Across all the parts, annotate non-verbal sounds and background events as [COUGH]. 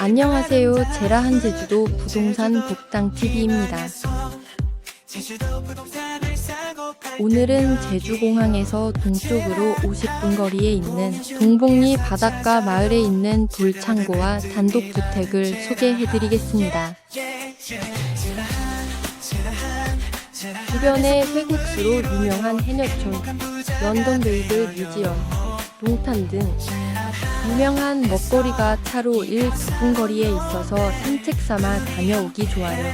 안녕하세요. 제라한 제주도 부동산 복당TV입니다. 오늘은 제주공항에서 동쪽으로 50분 거리에 있는 동복리 바닷가 마을에 있는 돌창고와 단독주택을 소개해드리겠습니다. 주변에 쇠국수로 유명한 해녀촌, 런던 베이글 뮤지엄, 동탄 등 유명한 먹거리가 차로 1분 거리에 있어서 산책 삼아 다녀오기 좋아요.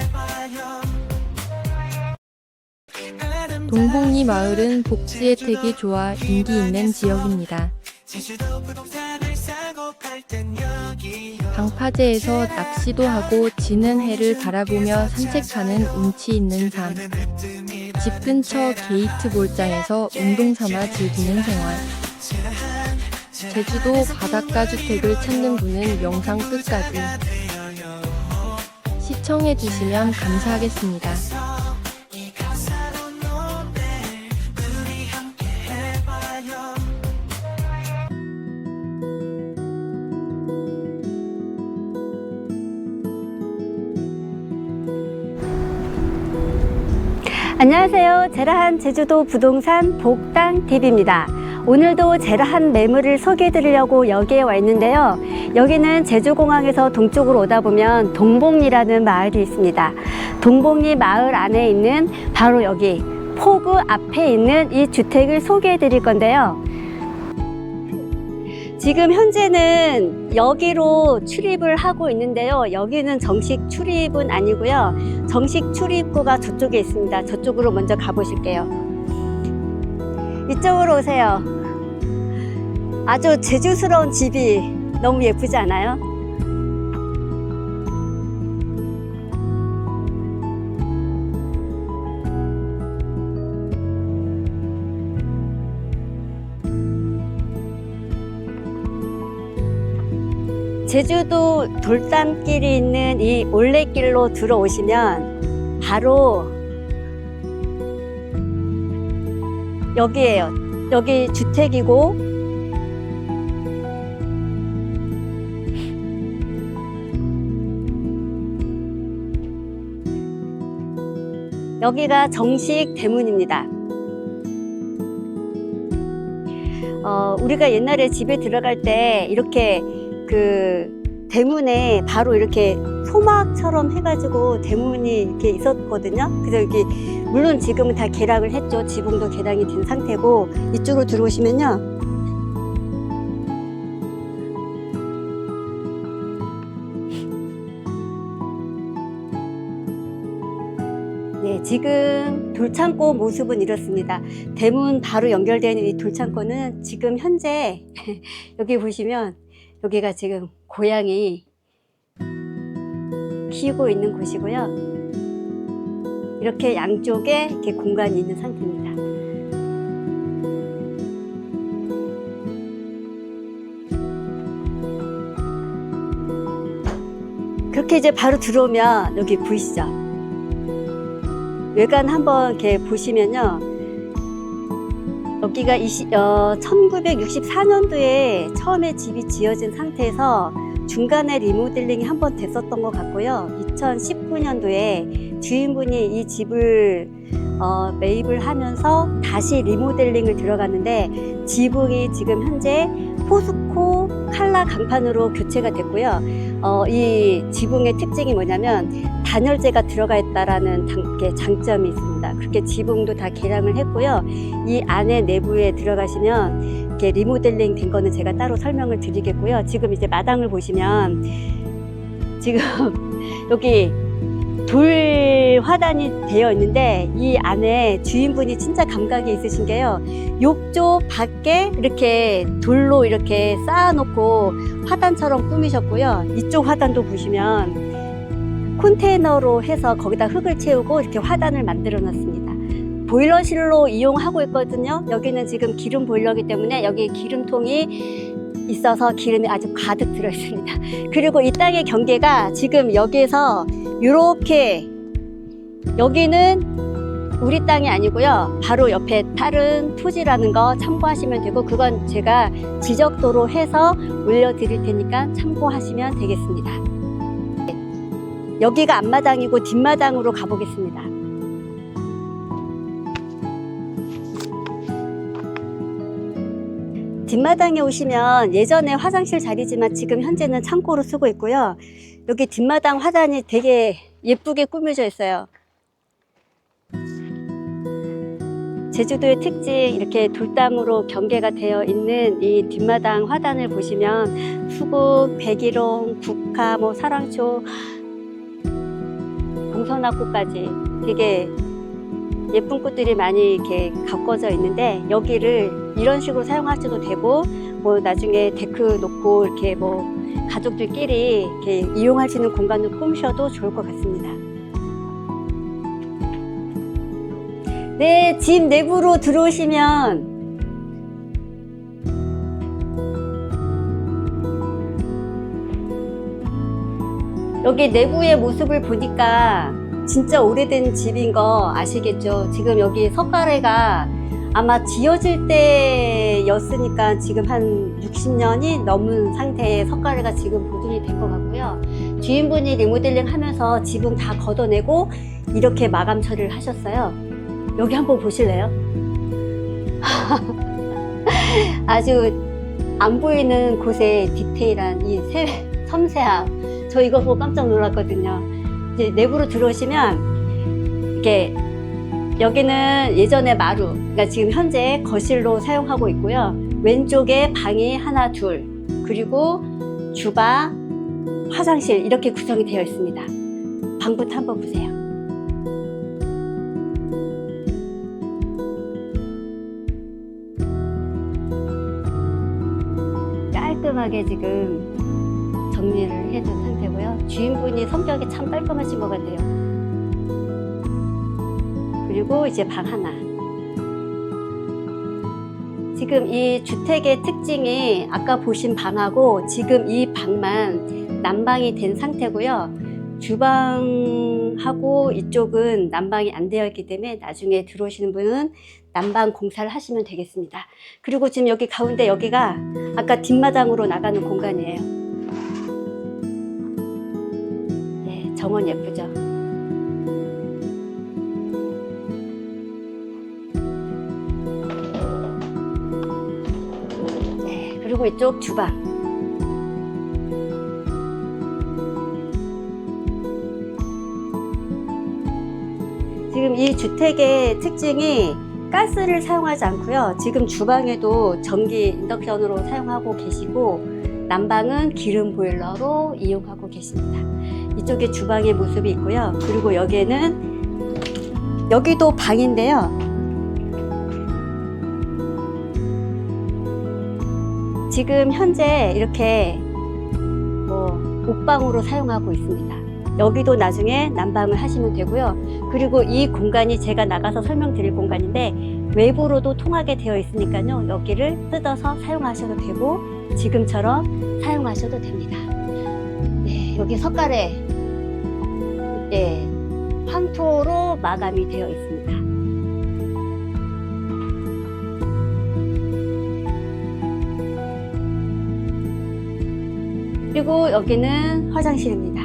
동복리 마을은 복지 혜택이 좋아 인기 있는 지역입니다. 방파제에서 낚시도 하고 지는 해를 바라보며 산책하는 운치 있는 삶. 집 근처 게이트 볼장에서 운동 삼아 즐기는 생활. 제주도 바닷가 주택을 찾는 분은 영상 끝까지 시청해 주시면 감사하겠습니다. 안녕하세요. 제라한 제주도 부동산 복당 TV입니다. 오늘도 제라한 매물을 소개해 드리려고 여기에 와 있는데요. 여기는 제주공항에서 동쪽으로 오다 보면 동봉리라는 마을이 있습니다. 동봉리 마을 안에 있는 바로 여기 포구 앞에 있는 이 주택을 소개해 드릴 건데요. 지금 현재는 여기로 출입을 하고 있는데요. 여기는 정식 출입은 아니고요. 정식 출입구가 저쪽에 있습니다. 저쪽으로 먼저 가보실게요. 이쪽으로 오세요. 아주 제주스러운 집이 너무 예쁘지 않아요? 제주도 돌담길이 있는 이 올레길로 들어오시면 바로 여기에요. 여기 주택이고 여기가 정식 대문입니다. 어, 우리가 옛날에 집에 들어갈 때 이렇게 그 대문에 바로 이렇게 소막처럼 해가지고 대문이 이렇게 있었거든요. 그래서 여기 물론 지금은 다 개락을 했죠. 지붕도 개량이 된 상태고 이쪽으로 들어오시면요. 네, 지금 돌창고 모습은 이렇습니다. 대문 바로 연결되어 있는 이 돌창고는 지금 현재 [LAUGHS] 여기 보시면 여기가 지금 고양이 키우고 있는 곳이고요. 이렇게 양쪽에 이렇게 공간이 있는 상태입니다. 그렇게 이제 바로 들어오면 여기 보이시죠? 외관 한번 이렇게 보시면요. 여기가 20, 어, 1964년도에 처음에 집이 지어진 상태에서 중간에 리모델링이 한 번 됐었던 것 같고요. 2019년도에 주인분이 이 집을 어, 매입을 하면서 다시 리모델링을 들어갔는데 지붕이 지금 현재 포스코 칼라 강판으로 교체가 됐고요. 어, 이 지붕의 특징이 뭐냐면 단열재가 들어가 있다라는 장, 게 장점이 있습니다. 그렇게 지붕도 다 개량을 했고요. 이 안에 내부에 들어가시면 이렇게 리모델링 된 거는 제가 따로 설명을 드리겠고요. 지금 이제 마당을 보시면 지금 [LAUGHS] 여기 돌 화단이 되어 있는데 이 안에 주인분이 진짜 감각이 있으신 게요. 욕조 밖에 이렇게 돌로 이렇게 쌓아놓고 화단처럼 꾸미셨고요. 이쪽 화단도 보시면 컨테이너로 해서 거기다 흙을 채우고 이렇게 화단을 만들어 놨습니다. 보일러실로 이용하고 있거든요. 여기는 지금 기름 보일러기 때문에 여기 기름통이 있어서 기름이 아주 가득 들어 있습니다. [LAUGHS] 그리고 이 땅의 경계가 지금 여기에서 이렇게 여기는 우리 땅이 아니고요. 바로 옆에 다른 토지라는 거 참고하시면 되고 그건 제가 지적도로 해서 올려드릴 테니까 참고하시면 되겠습니다. 여기가 앞마당이고 뒷마당으로 가보겠습니다. 뒷마당에 오시면 예전에 화장실 자리지만 지금 현재는 창고로 쓰고 있고요. 여기 뒷마당 화단이 되게 예쁘게 꾸며져 있어요. 제주도의 특징 이렇게 돌담으로 경계가 되어 있는 이 뒷마당 화단을 보시면 수국, 백일홍, 국화, 뭐 사랑초, 공선화꽃까지 되게 예쁜 꽃들이 많이 이렇게 가꿔져 있는데 여기를 이런 식으로 사용하셔도 되고 뭐 나중에 데크 놓고 이렇게 뭐 가족들끼리 이렇게 이용할 수 있는 공간을 꾸미셔도 좋을 것 같습니다. 네, 집 내부로 들어오시면 여기 내부의 모습을 보니까 진짜 오래된 집인 거 아시겠죠? 지금 여기 석가래가 아마 지어질 때였으니까 지금 한 60년이 넘은 상태의 석가래가 지금 보존이 된 것 같고요. 주인분이 리모델링 하면서 지붕 다 걷어내고 이렇게 마감 처리를 하셨어요. 여기 한번 보실래요? [LAUGHS] 아주 안 보이는 곳에 디테일한 이 세, 섬세함. 저 이거 보고 깜짝 놀랐거든요. 이제 내부로 들어오시면 이렇게 여기는 예전에 마루, 그러니까 지금 현재 거실로 사용하고 있고요. 왼쪽에 방이 하나, 둘, 그리고 주방, 화장실 이렇게 구성이 되어 있습니다. 방부터 한번 보세요. 깔끔하게 지금 정리를 해둔 상태고요. 주인분이 성격이 참 깔끔하신 것 같아요. 그리고 이제 방 하나. 지금 이 주택의 특징이 아까 보신 방하고 지금 이 방만 난방이 된 상태고요. 주방하고 이쪽은 난방이 안 되어 있기 때문에 나중에 들어오시는 분은 난방 공사를 하시면 되겠습니다. 그리고 지금 여기 가운데 여기가 아까 뒷마당으로 나가는 공간이에요. 네, 정원 예쁘죠? 그리고 이쪽 주방. 지금 이 주택의 특징이 가스를 사용하지 않고요. 지금 주방에도 전기 인덕션으로 사용하고 계시고 난방은 기름 보일러로 이용하고 계십니다. 이쪽에 주방의 모습이 있고요. 그리고 여기에는 여기도 방인데요. 지금 현재 이렇게 뭐 옷방으로 사용하고 있습니다. 여기도 나중에 난방을 하시면 되고요. 그리고 이 공간이 제가 나가서 설명드릴 공간인데 외부로도 통하게 되어 있으니까요. 여기를 뜯어서 사용하셔도 되고 지금처럼 사용하셔도 됩니다. 네, 여기 석가래 네, 황토로 마감이 되어 있습니다. 그리고 여기는 화장실입니다.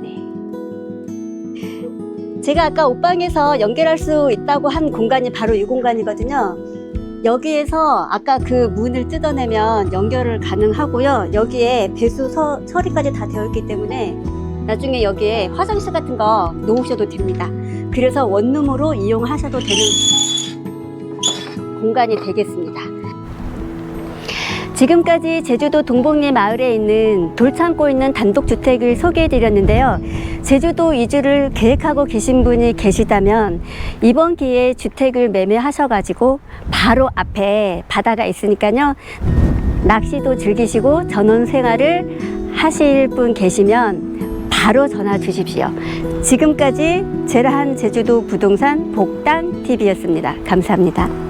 네. 제가 아까 옷방에서 연결할 수 있다고 한 공간이 바로 이 공간이거든요. 여기에서 아까 그 문을 뜯어내면 연결을 가능하고요. 여기에 배수 서, 처리까지 다 되어 있기 때문에 나중에 여기에 화장실 같은 거 놓으셔도 됩니다. 그래서 원룸으로 이용하셔도 되는 공간이 되겠습니다. 지금까지 제주도 동복리 마을에 있는 돌창고 있는 단독주택을 소개해 드렸는데요. 제주도 이주를 계획하고 계신 분이 계시다면 이번 기회에 주택을 매매하셔가지고 바로 앞에 바다가 있으니까요. 낚시도 즐기시고 전원 생활을 하실 분 계시면 바로 전화 주십시오. 지금까지 제라한 제주도 부동산 복당 TV였습니다. 감사합니다.